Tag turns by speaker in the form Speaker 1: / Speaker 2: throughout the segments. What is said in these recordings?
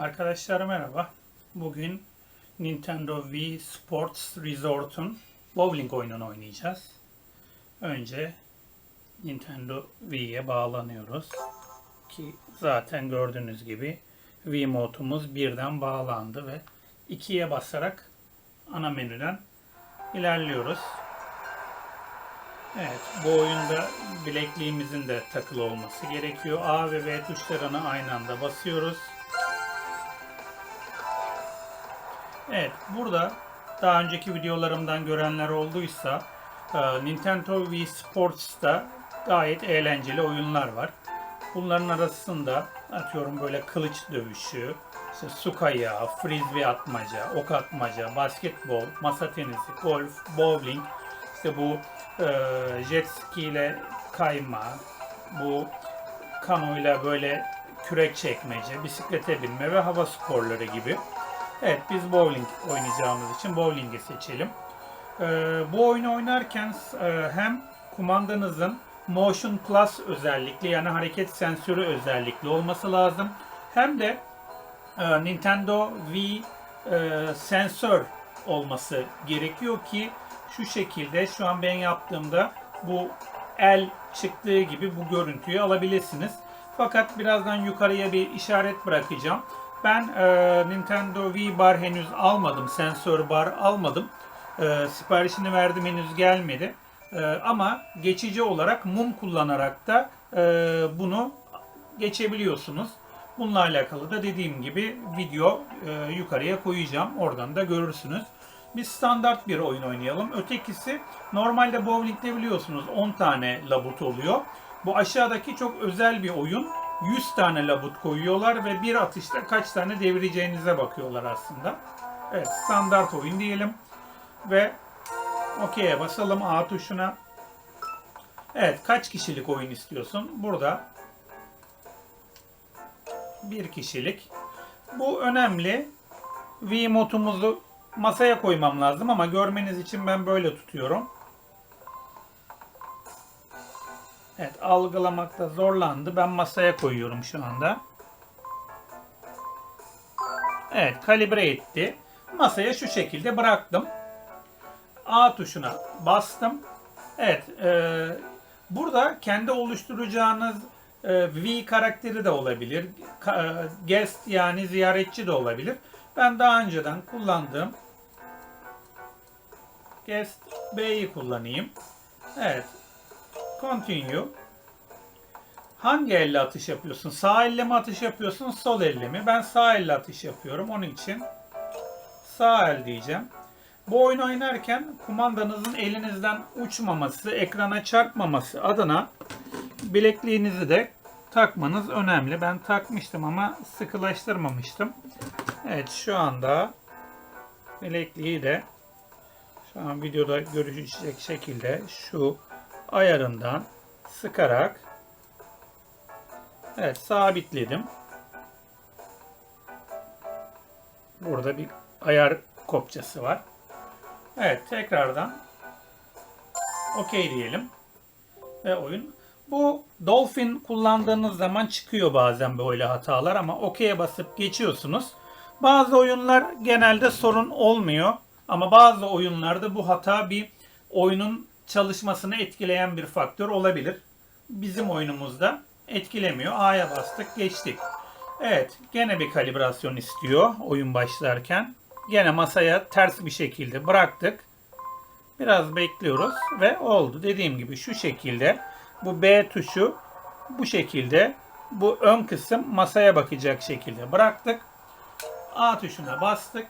Speaker 1: Arkadaşlar merhaba. Bugün Nintendo Wii Sports Resort'un bowling oyununu oynayacağız. Önce Nintendo Wii'ye bağlanıyoruz. Ki zaten gördüğünüz gibi Wii modumuz birden bağlandı ve ikiye basarak ana menüden ilerliyoruz. Evet, bu oyunda bilekliğimizin de takılı olması gerekiyor. A ve V tuşlarını aynı anda basıyoruz. Evet, burada daha önceki videolarımdan görenler olduysa e, Nintendo Wii Sports'ta gayet eğlenceli oyunlar var. Bunların arasında atıyorum böyle kılıç dövüşü, işte su kayağı, frisbee atmaca, ok atmaca, basketbol, masa tenisi, golf, bowling, işte bu e, jet ski ile kayma, bu kanoyla böyle kürek çekmece, bisiklete binme ve hava sporları gibi. Evet biz bowling oynayacağımız için bowling'i seçelim. Ee, bu oyunu oynarken e, hem kumandanızın Motion Plus özellikli yani hareket sensörü özellikli olması lazım. Hem de e, Nintendo Wii e, sensör olması gerekiyor ki şu şekilde şu an ben yaptığımda bu el çıktığı gibi bu görüntüyü alabilirsiniz. Fakat birazdan yukarıya bir işaret bırakacağım. Ben e, Nintendo Wii bar henüz almadım. Sensör bar almadım. E, siparişini verdim henüz gelmedi. E, ama geçici olarak mum kullanarak da e, bunu geçebiliyorsunuz. Bununla alakalı da dediğim gibi video e, yukarıya koyacağım. Oradan da görürsünüz. Biz standart bir oyun oynayalım. Ötekisi normalde bowling'de biliyorsunuz 10 tane labut oluyor. Bu aşağıdaki çok özel bir oyun. 100 tane labut koyuyorlar ve bir atışta kaç tane devireceğinize bakıyorlar aslında. Evet standart oyun diyelim. Ve OK'ye basalım A tuşuna. Evet kaç kişilik oyun istiyorsun? Burada bir kişilik. Bu önemli. Wiimote'umuzu masaya koymam lazım ama görmeniz için ben böyle tutuyorum. Evet algılamakta zorlandı. Ben masaya koyuyorum şu anda. Evet kalibre etti. Masaya şu şekilde bıraktım. A tuşuna bastım. Evet e, burada kendi oluşturacağınız e, V karakteri de olabilir. Ka, e, guest yani ziyaretçi de olabilir. Ben daha önceden kullandığım guest B'yi kullanayım. Evet Continue. Hangi elle atış yapıyorsun? Sağ elle mi atış yapıyorsun? Sol elle mi? Ben sağ elle atış yapıyorum. Onun için sağ el diyeceğim. Bu oyunu oynarken kumandanızın elinizden uçmaması, ekrana çarpmaması adına bilekliğinizi de takmanız önemli. Ben takmıştım ama sıkılaştırmamıştım. Evet şu anda bilekliği de şu an videoda görüşecek şekilde şu ayarından sıkarak evet sabitledim. Burada bir ayar kopçası var. Evet tekrardan okey diyelim. Ve oyun. Bu Dolphin kullandığınız zaman çıkıyor bazen böyle hatalar ama okey'e basıp geçiyorsunuz. Bazı oyunlar genelde sorun olmuyor ama bazı oyunlarda bu hata bir oyunun çalışmasını etkileyen bir faktör olabilir. Bizim oyunumuzda etkilemiyor. A'ya bastık, geçtik. Evet, gene bir kalibrasyon istiyor oyun başlarken. Gene masaya ters bir şekilde bıraktık. Biraz bekliyoruz ve oldu. Dediğim gibi şu şekilde bu B tuşu bu şekilde bu ön kısım masaya bakacak şekilde bıraktık. A tuşuna bastık.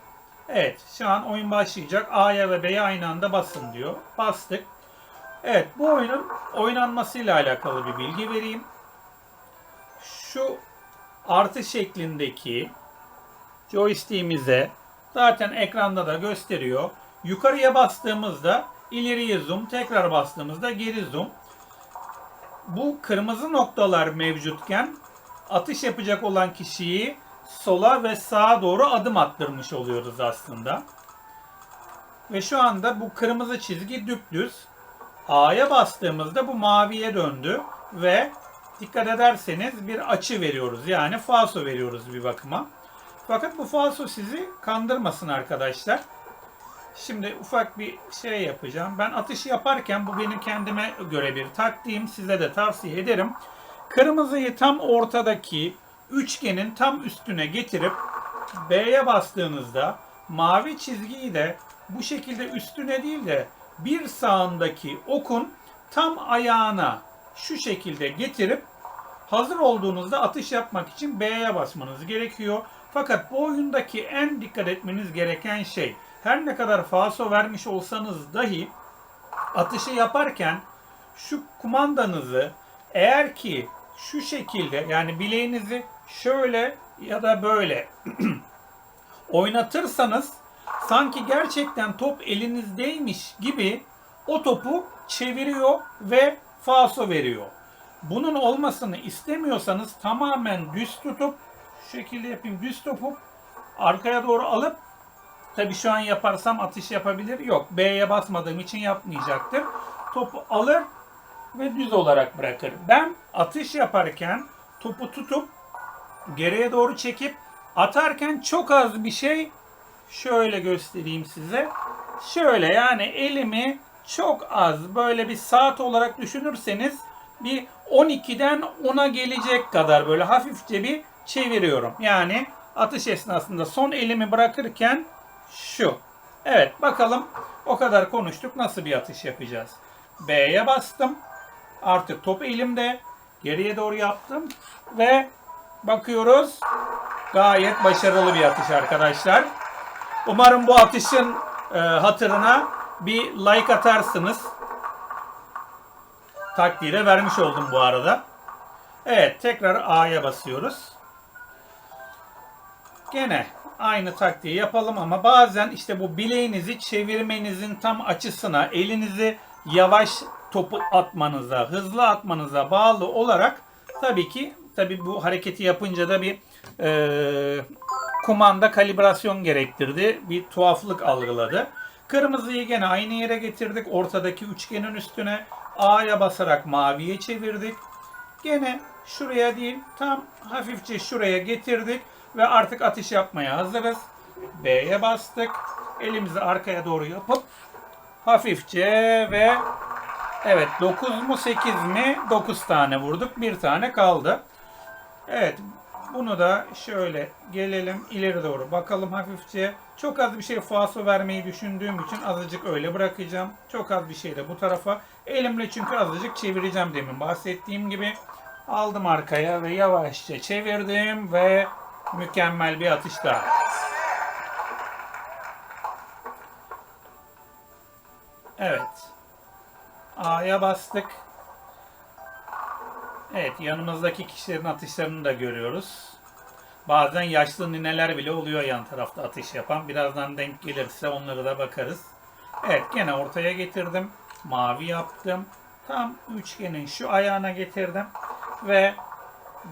Speaker 1: Evet şu an oyun başlayacak. A'ya ve B'ye aynı anda basın diyor. Bastık. Evet bu oyunun oynanmasıyla alakalı bir bilgi vereyim. Şu artı şeklindeki joystick'imize zaten ekranda da gösteriyor. Yukarıya bastığımızda ileriye zoom, tekrar bastığımızda geri zoom. Bu kırmızı noktalar mevcutken atış yapacak olan kişiyi sola ve sağa doğru adım attırmış oluyoruz aslında. Ve şu anda bu kırmızı çizgi düpdüz. A'ya bastığımızda bu maviye döndü ve dikkat ederseniz bir açı veriyoruz. Yani falso veriyoruz bir bakıma. Fakat bu falso sizi kandırmasın arkadaşlar. Şimdi ufak bir şey yapacağım. Ben atış yaparken bu benim kendime göre bir taktiğim. Size de tavsiye ederim. Kırmızıyı tam ortadaki üçgenin tam üstüne getirip B'ye bastığınızda mavi çizgiyi de bu şekilde üstüne değil de bir sağındaki okun tam ayağına şu şekilde getirip hazır olduğunuzda atış yapmak için B'ye basmanız gerekiyor. Fakat bu oyundaki en dikkat etmeniz gereken şey her ne kadar falso vermiş olsanız dahi atışı yaparken şu kumandanızı eğer ki şu şekilde yani bileğinizi şöyle ya da böyle oynatırsanız sanki gerçekten top elinizdeymiş gibi o topu çeviriyor ve falso veriyor. Bunun olmasını istemiyorsanız tamamen düz tutup şu şekilde yapayım düz tutup arkaya doğru alıp tabi şu an yaparsam atış yapabilir. Yok B'ye basmadığım için yapmayacaktır. Topu alır ve düz olarak bırakır. Ben atış yaparken topu tutup geriye doğru çekip atarken çok az bir şey şöyle göstereyim size. Şöyle yani elimi çok az böyle bir saat olarak düşünürseniz bir 12'den 10'a gelecek kadar böyle hafifçe bir çeviriyorum. Yani atış esnasında son elimi bırakırken şu. Evet bakalım o kadar konuştuk nasıl bir atış yapacağız. B'ye bastım. Artık top elimde. Geriye doğru yaptım ve bakıyoruz. Gayet başarılı bir atış arkadaşlar. Umarım bu atışın e, hatırına bir like atarsınız. Takdire vermiş oldum bu arada. Evet tekrar A'ya basıyoruz. Gene aynı taktiği yapalım ama bazen işte bu bileğinizi çevirmenizin tam açısına elinizi yavaş topu atmanıza, hızlı atmanıza bağlı olarak tabii ki tabii bu hareketi yapınca da bir e, kumanda kalibrasyon gerektirdi. Bir tuhaflık algıladı. Kırmızıyı gene aynı yere getirdik. Ortadaki üçgenin üstüne A'ya basarak maviye çevirdik. Gene şuraya değil tam hafifçe şuraya getirdik ve artık atış yapmaya hazırız. B'ye bastık. Elimizi arkaya doğru yapıp hafifçe ve evet 9 mu 8 mi 9 tane vurduk. Bir tane kaldı. Evet bunu da şöyle gelelim ileri doğru bakalım hafifçe. Çok az bir şey falso vermeyi düşündüğüm için azıcık öyle bırakacağım. Çok az bir şey de bu tarafa. Elimle çünkü azıcık çevireceğim demin bahsettiğim gibi. Aldım arkaya ve yavaşça çevirdim ve mükemmel bir atış daha. Evet. A'ya bastık. Evet yanımızdaki kişilerin atışlarını da görüyoruz. Bazen yaşlı nineler bile oluyor yan tarafta atış yapan. Birazdan denk gelirse onları da bakarız. Evet gene ortaya getirdim. Mavi yaptım. Tam üçgenin şu ayağına getirdim. Ve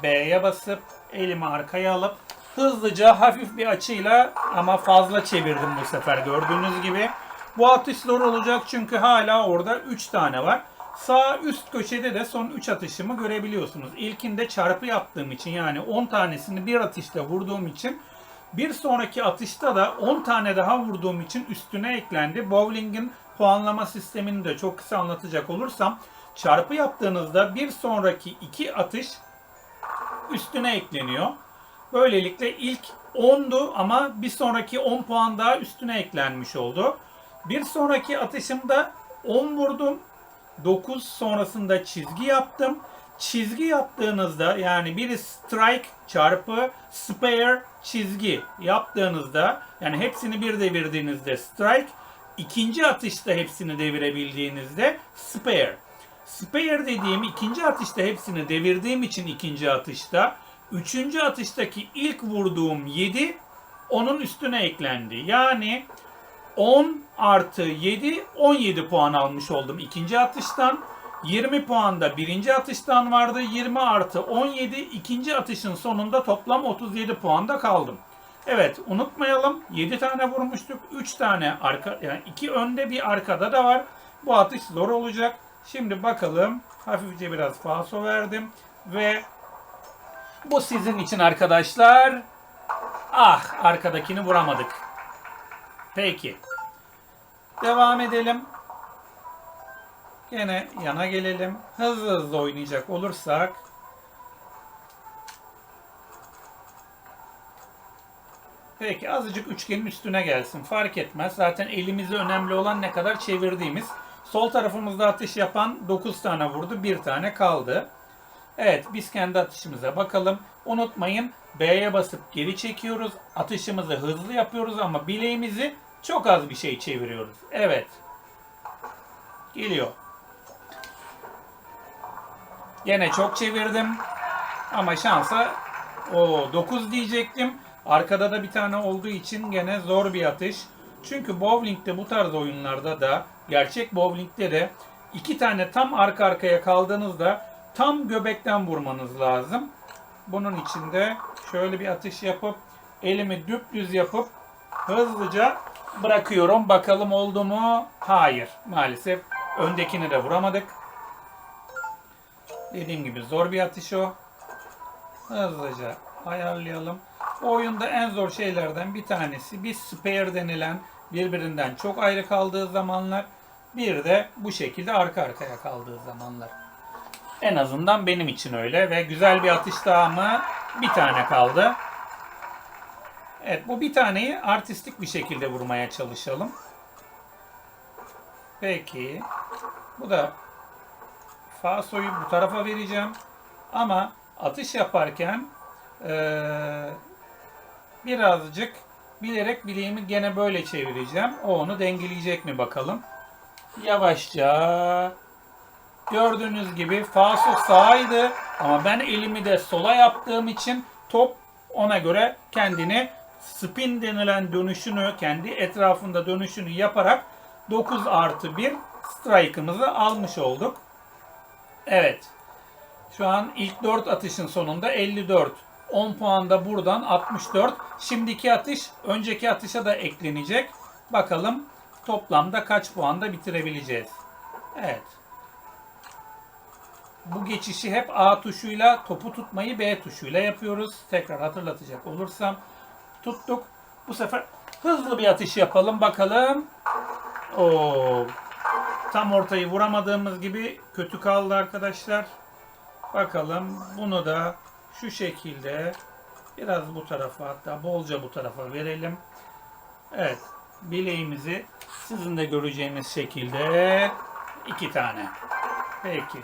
Speaker 1: B'ye basıp elimi arkaya alıp hızlıca hafif bir açıyla ama fazla çevirdim bu sefer gördüğünüz gibi. Bu atış zor olacak çünkü hala orada 3 tane var. Sağ üst köşede de son 3 atışımı görebiliyorsunuz. İlkinde çarpı yaptığım için yani 10 tanesini bir atışta vurduğum için bir sonraki atışta da 10 tane daha vurduğum için üstüne eklendi. Bowling'in puanlama sistemini de çok kısa anlatacak olursam çarpı yaptığınızda bir sonraki 2 atış üstüne ekleniyor. Böylelikle ilk 10'du ama bir sonraki 10 puan daha üstüne eklenmiş oldu. Bir sonraki atışımda 10 vurdum. 9 sonrasında çizgi yaptım. Çizgi yaptığınızda yani biri strike çarpı spare çizgi yaptığınızda yani hepsini bir devirdiğinizde strike ikinci atışta hepsini devirebildiğinizde spare. Spare dediğim ikinci atışta hepsini devirdiğim için ikinci atışta üçüncü atıştaki ilk vurduğum 7 onun üstüne eklendi. Yani 10 artı 7 17 puan almış oldum ikinci atıştan. 20 puan da birinci atıştan vardı. 20 artı 17 ikinci atışın sonunda toplam 37 puanda kaldım. Evet unutmayalım 7 tane vurmuştuk. 3 tane arka yani 2 önde bir arkada da var. Bu atış zor olacak. Şimdi bakalım. Hafifçe biraz falso verdim ve bu sizin için arkadaşlar Ah arkadakini vuramadık. Peki. Devam edelim. Gene yana gelelim. Hızlı hızlı oynayacak olursak Peki azıcık üçgenin üstüne gelsin. Fark etmez. Zaten elimizde önemli olan ne kadar çevirdiğimiz. Sol tarafımızda atış yapan 9 tane vurdu. 1 tane kaldı. Evet biz kendi atışımıza bakalım. Unutmayın B'ye basıp geri çekiyoruz. Atışımızı hızlı yapıyoruz ama bileğimizi çok az bir şey çeviriyoruz. Evet. Geliyor. Gene çok çevirdim. Ama şansa o 9 diyecektim. Arkada da bir tane olduğu için gene zor bir atış. Çünkü bowling'de bu tarz oyunlarda da gerçek bowling'de de iki tane tam arka arkaya kaldığınızda tam göbekten vurmanız lazım. Bunun için de şöyle bir atış yapıp elimi düpdüz yapıp hızlıca bırakıyorum. Bakalım oldu mu? Hayır. Maalesef öndekini de vuramadık. Dediğim gibi zor bir atış o. Hızlıca ayarlayalım. Oyunda en zor şeylerden bir tanesi bir spare denilen birbirinden çok ayrı kaldığı zamanlar. Bir de bu şekilde arka arkaya kaldığı zamanlar. En azından benim için öyle ve güzel bir atış daha mı? Bir tane kaldı. Evet bu bir taneyi artistik bir şekilde vurmaya çalışalım. Peki. Bu da Faso'yu bu tarafa vereceğim. Ama atış yaparken ee, birazcık bilerek bileğimi gene böyle çevireceğim. O onu dengeleyecek mi bakalım. Yavaşça gördüğünüz gibi Faso sağydı ama ben elimi de sola yaptığım için top ona göre kendini spin denilen dönüşünü kendi etrafında dönüşünü yaparak 9 artı 1 strike'ımızı almış olduk. Evet. Şu an ilk 4 atışın sonunda 54. 10 puan da buradan 64. Şimdiki atış önceki atışa da eklenecek. Bakalım toplamda kaç puanda bitirebileceğiz. Evet. Bu geçişi hep A tuşuyla topu tutmayı B tuşuyla yapıyoruz. Tekrar hatırlatacak olursam tuttuk. Bu sefer hızlı bir atış yapalım bakalım. Oo. Tam ortayı vuramadığımız gibi kötü kaldı arkadaşlar. Bakalım bunu da şu şekilde biraz bu tarafa hatta bolca bu tarafa verelim. Evet bileğimizi sizin de göreceğiniz şekilde iki tane. Peki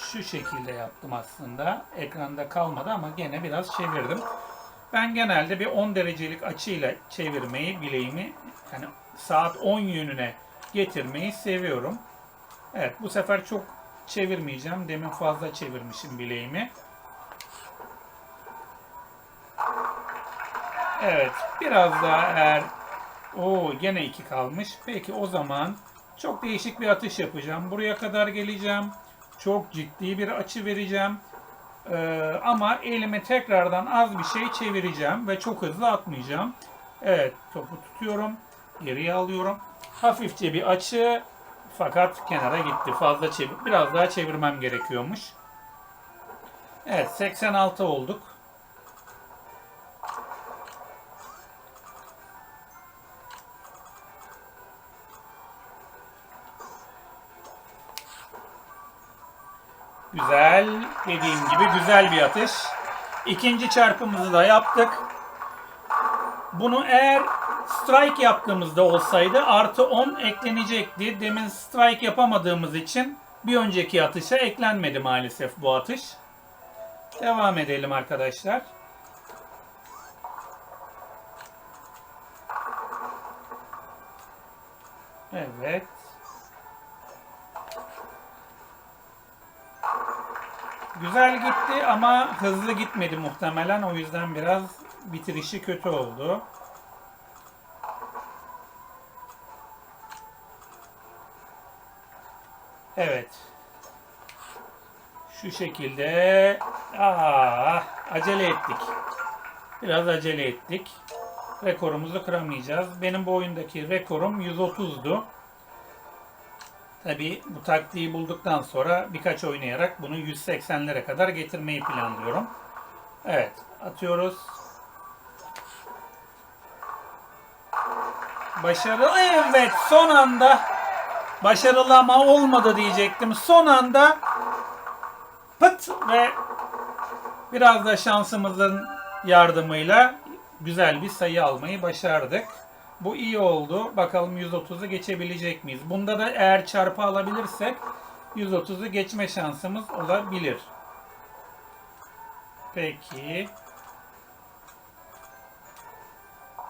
Speaker 1: şu şekilde yaptım aslında. Ekranda kalmadı ama gene biraz çevirdim. Ben genelde bir 10 derecelik açıyla çevirmeyi bileğimi yani saat 10 yönüne getirmeyi seviyorum. Evet bu sefer çok çevirmeyeceğim. Demin fazla çevirmişim bileğimi. Evet biraz daha eğer o gene iki kalmış. Peki o zaman çok değişik bir atış yapacağım. Buraya kadar geleceğim. Çok ciddi bir açı vereceğim. Ee, ama elimi tekrardan az bir şey çevireceğim ve çok hızlı atmayacağım. Evet topu tutuyorum. Geriye alıyorum. Hafifçe bir açı fakat kenara gitti. Fazla çevir biraz daha çevirmem gerekiyormuş. Evet 86 olduk. Güzel. Dediğim gibi güzel bir atış. İkinci çarpımızı da yaptık. Bunu eğer strike yaptığımızda olsaydı artı 10 eklenecekti. Demin strike yapamadığımız için bir önceki atışa eklenmedi maalesef bu atış. Devam edelim arkadaşlar. Evet. Güzel gitti ama hızlı gitmedi muhtemelen. O yüzden biraz bitirişi kötü oldu. Evet. Şu şekilde. Aa, acele ettik. Biraz acele ettik. Rekorumuzu kıramayacağız. Benim bu oyundaki rekorum 130'du. Tabi bu taktiği bulduktan sonra birkaç oynayarak bunu 180'lere kadar getirmeyi planlıyorum. Evet atıyoruz. Başarı evet son anda başarılı ama olmadı diyecektim. Son anda pıt ve biraz da şansımızın yardımıyla güzel bir sayı almayı başardık. Bu iyi oldu. Bakalım 130'u geçebilecek miyiz? Bunda da eğer çarpı alabilirsek 130'u geçme şansımız olabilir. Peki.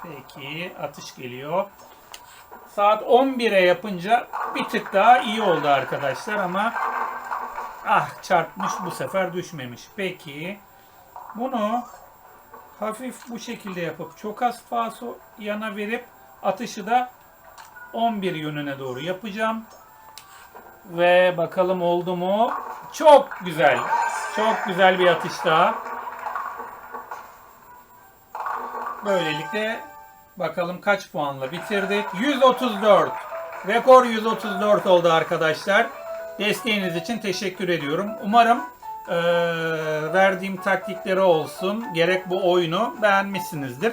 Speaker 1: Peki atış geliyor. Saat 11'e yapınca bir tık daha iyi oldu arkadaşlar ama ah çarpmış bu sefer düşmemiş. Peki bunu hafif bu şekilde yapıp çok az faso yana verip atışı da 11 yönüne doğru yapacağım. Ve bakalım oldu mu? Çok güzel. Çok güzel bir atış daha. Böylelikle bakalım kaç puanla bitirdik. 134. Rekor 134 oldu arkadaşlar. Desteğiniz için teşekkür ediyorum. Umarım eee, verdiğim taktikleri olsun, gerek bu oyunu beğenmişsinizdir.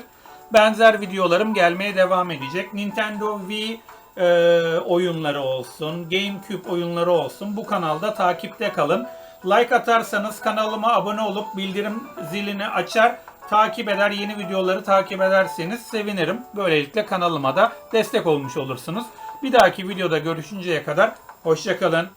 Speaker 1: Benzer videolarım gelmeye devam edecek. Nintendo Wii eee, oyunları olsun, GameCube oyunları olsun. Bu kanalda takipte kalın. Like atarsanız kanalıma abone olup bildirim zilini açar, takip eder, yeni videoları takip ederseniz sevinirim. Böylelikle kanalıma da destek olmuş olursunuz. Bir dahaki videoda görüşünceye kadar hoşçakalın.